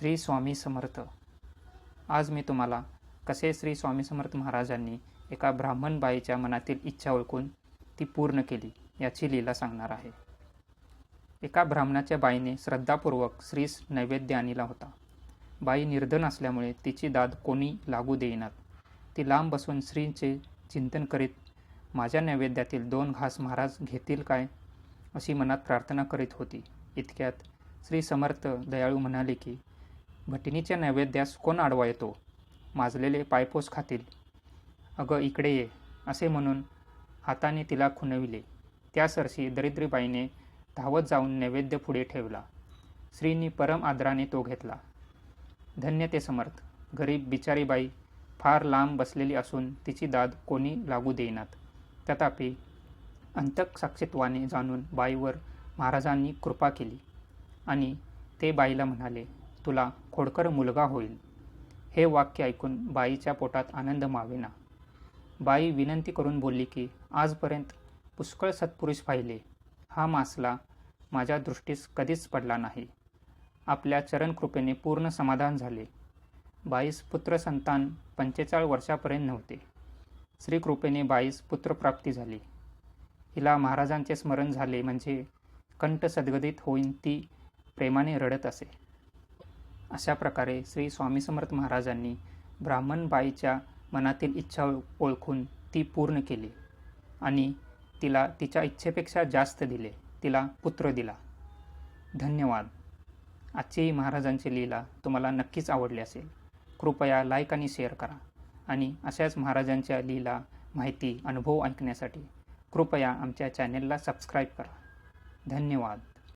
श्री स्वामी समर्थ. आज मी तुम्हाला कसे श्री स्वामी समर्थ महाराजांनी एका ब्राह्मण बाईच्या मनातील इच्छा ओळखून ती पूर्ण केली याची लीला सांगणार आहे. एका ब्राह्मणाच्या बाईने श्रद्धापूर्वक श्रीस नैवेद्य आणला होता. बाई निर्धन असल्यामुळे तिची दाद कोणी लागू देईनात. ती लांब बसून श्रींचे चिंतन करीत माझ्या नैवेद्यातील दोन घास महाराज घेतील काय? अशी मनात प्रार्थना करीत होती. इतक्यात श्री समर्थ दयाळू म्हणाले की भटिनीच्या नैवेद्यास कोण आडवा येतो? माजलेले पायपोस खातील. अगं इकडे ये असे म्हणून हाताने तिला खुणविले. त्या सरशी दरिद्रीबाईने धावत जाऊन नैवेद्य पुढे ठेवला. श्रीनी परम आदराने तो घेतला. धन्य ते समर्थ. गरीब बिचारी बाई फार लांब बसलेली असून तिची दाद कोणी लागू देईनात. तथापि अंतक साक्षीत्वाने जाणून बाईवर महाराजांनी कृपा केली. आणि ते बाईला म्हणाले तुला खोडकर मुलगा होईल. हे वाक्य ऐकून बाईच्या पोटात आनंद मावेना. बाई विनंती करून बोलली की आजपर्यंत पुष्कळ सत्पुरुष पाहिले. हा मासला माझ्या दृष्टीस कधीच पडला नाही. आपल्या चरणकृपेने पूर्ण समाधान झाले. बाईस पुत्रसंतान पंचेचाळ वर्षापर्यंत नव्हते. श्रीकृपेने बाईस पुत्रप्राप्ती झाली. हिला महाराजांचे स्मरण झाले म्हणजे कंठ सद्गदित होईन ती प्रेमाने रडत असे. अशा प्रकारे श्री स्वामी समर्थ महाराजांनी ब्राह्मणबाईच्या मनातील इच्छा ओळखून ती पूर्ण केली आणि तिला तिच्या इच्छेपेक्षा जास्त दिले तिला पुत्र दिला. धन्यवाद. आजची महाराजांची लीला तुम्हाला नक्कीच आवडली असेल. कृपया लाईक आणि शेअर करा आणि अशाच महाराजांच्या लीला माहिती अनुभव ऐकण्यासाठी कृपया आमच्या चॅनेलला सबस्क्राईब करा. धन्यवाद.